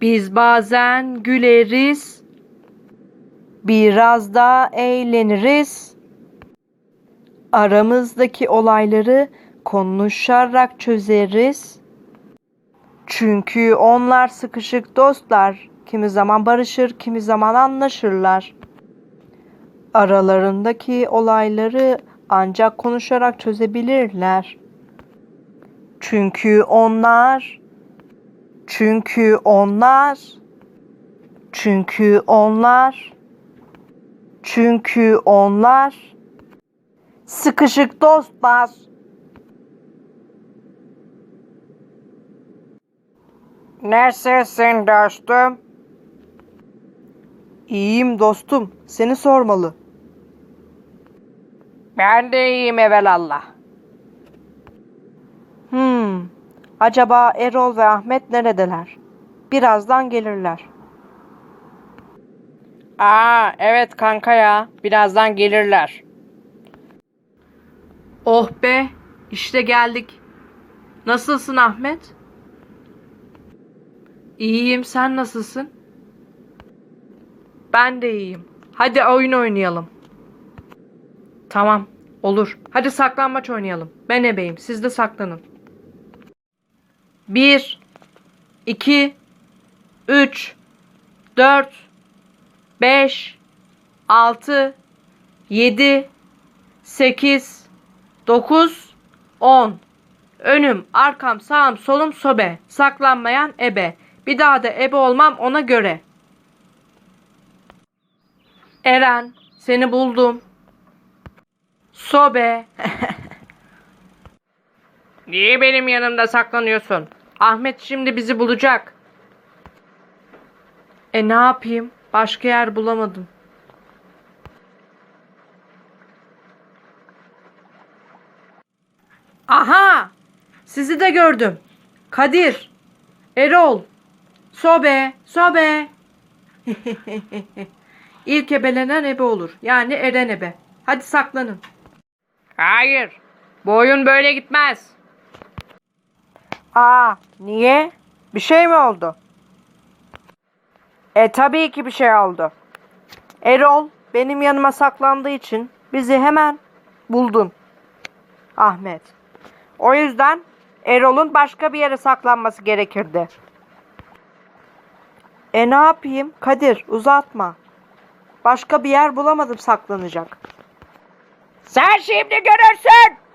Biz bazen güleriz, biraz da eğleniriz. Aramızdaki olayları konuşarak çözeriz. Çünkü onlar sıkışık dostlar. Kimi zaman barışır, kimi zaman anlaşırlar. Aralarındaki olayları ancak konuşarak çözebilirler. Çünkü onlar çünkü onlar çünkü onlar çünkü onlar sıkışık dostlar. Nasılsın dostum? İyiyim dostum. Seni sormalı. Ben de iyiyim evelallah. Acaba Erol ve Ahmet neredeler? Birazdan gelirler. Aa, evet kanka ya. Birazdan gelirler. Oh be, işte geldik. Nasılsın Ahmet? İyiyim, sen nasılsın? Ben de iyiyim. Hadi oyun oynayalım. Tamam, olur. Hadi saklanmaç oynayalım. Ben ebeyim, siz de saklanın. 1 2 3 4 5 6 7 8 9 10 Önüm, arkam, sağım, solum sobe. Saklanmayan ebe. Bir daha da ebe olmam ona göre. Eren, seni buldum. Sobe. Niye benim yanımda saklanıyorsun? Ahmet şimdi bizi bulacak. E ne yapayım? Başka yer bulamadım. Aha! Sizi de gördüm. Kadir, Erol, Sobe, Sobe. İlk ebelenen ebe olur. Yani Eren ebe. Hadi saklanın. Hayır. Bu oyun böyle gitmez. Aa, niye? Bir şey mi oldu? E tabii ki bir şey oldu. Erol benim yanıma saklandığı için bizi hemen buldun. Ahmet. O yüzden Erol'un başka bir yere saklanması gerekirdi. E ne yapayım? Kadir uzatma. Başka bir yer bulamadım saklanacak. Sen şimdi görürsün.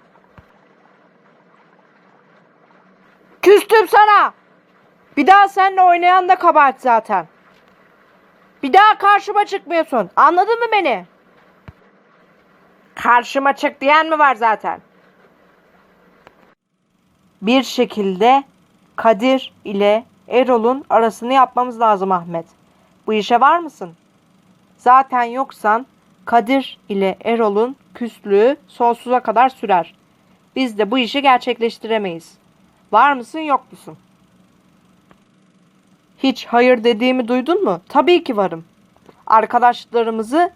Küstüm sana. Bir daha seninle oynayan da kabahat zaten. Bir daha karşıma çıkmıyorsun. Anladın mı beni? Karşıma çık diyen mi var zaten? Bir şekilde Kadir ile Erol'un arasını yapmamız lazım Ahmet. Bu işe var mısın? Zaten yoksan Kadir ile Erol'un küslüğü sonsuza kadar sürer. Biz de bu işi gerçekleştiremeyiz. Var mısın yok musun? Hiç hayır dediğimi duydun mu? Tabii ki varım. Arkadaşlarımızı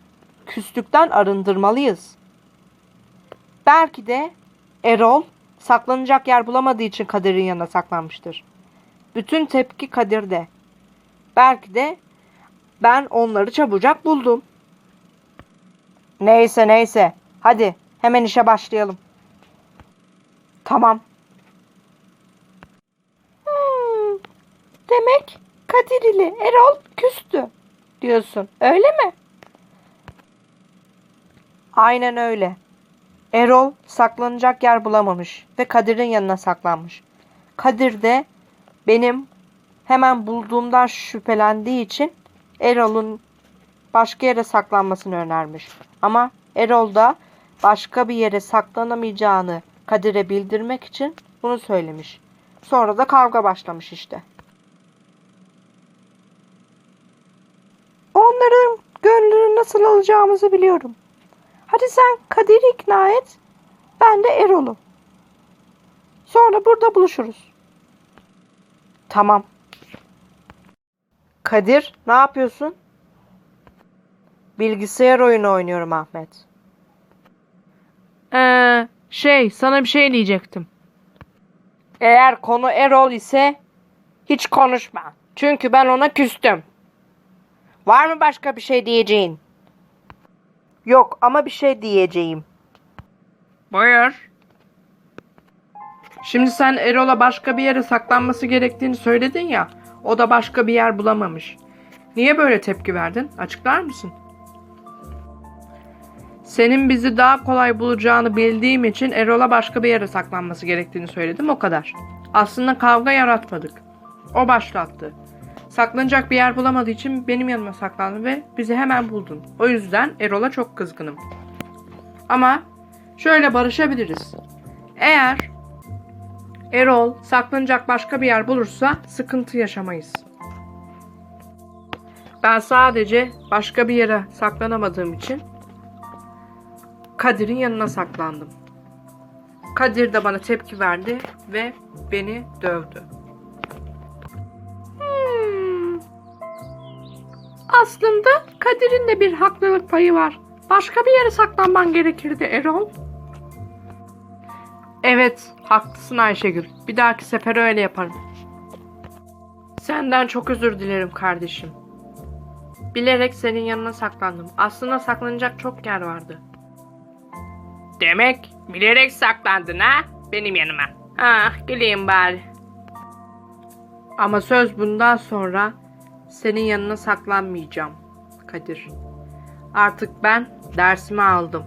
küslükten arındırmalıyız. Belki de Erol saklanacak yer bulamadığı için Kadir'in yanına saklanmıştır. Bütün tepki Kadir'de. Belki de ben onları çabucak buldum. Neyse neyse. Hadi hemen işe başlayalım. Tamam. Demek Kadir ile Erol küstü diyorsun. Öyle mi? Aynen öyle. Erol saklanacak yer bulamamış ve Kadir'in yanına saklanmış. Kadir de benim hemen bulduğumdan şüphelendiği için Erol'un başka yere saklanmasını önermiş. Ama Erol da başka bir yere saklanamayacağını Kadir'e bildirmek için bunu söylemiş. Sonra da kavga başlamış işte. Onların gönlünü nasıl alacağımızı biliyorum. Hadi sen Kadir'i ikna et. Ben de Erol'u. Sonra burada buluşuruz. Tamam. Kadir, ne yapıyorsun? Bilgisayar oyunu oynuyorum Ahmet. Ee, şey, sana bir şey diyecektim. Eğer konu Erol ise Hiç konuşma. Çünkü ben ona küstüm. Var mı başka bir şey diyeceğin? Yok ama bir şey diyeceğim. Buyur. Şimdi sen Erol'a başka bir yere saklanması gerektiğini söyledin ya. O da başka bir yer bulamamış. Niye böyle tepki verdin? Açıklar mısın? Senin bizi daha kolay bulacağını bildiğim için Erol'a başka bir yere saklanması gerektiğini söyledim o kadar. Aslında kavga yaratmadık. O başlattı. Saklanacak bir yer bulamadığı için benim yanıma saklandı ve bizi hemen buldun. O yüzden Erol'a çok kızgınım. Ama şöyle barışabiliriz. Eğer Erol saklanacak başka bir yer bulursa sıkıntı yaşamayız. Ben sadece başka bir yere saklanamadığım için Kadir'in yanına saklandım. Kadir de bana tepki verdi ve beni dövdü. Aslında Kadir'in de bir haklılık payı var. Başka bir yere saklanman gerekirdi Erol. Evet, haklısın Ayşegül. Bir dahaki sefer öyle yaparım. Senden çok özür dilerim kardeşim. Bilerek senin yanına saklandım. Aslında saklanacak çok yer vardı. Demek bilerek saklandın ha? Benim yanıma. Ah güleyim bari. Ama söz bundan sonra senin yanına saklanmayacağım Kadir. Artık ben dersimi aldım.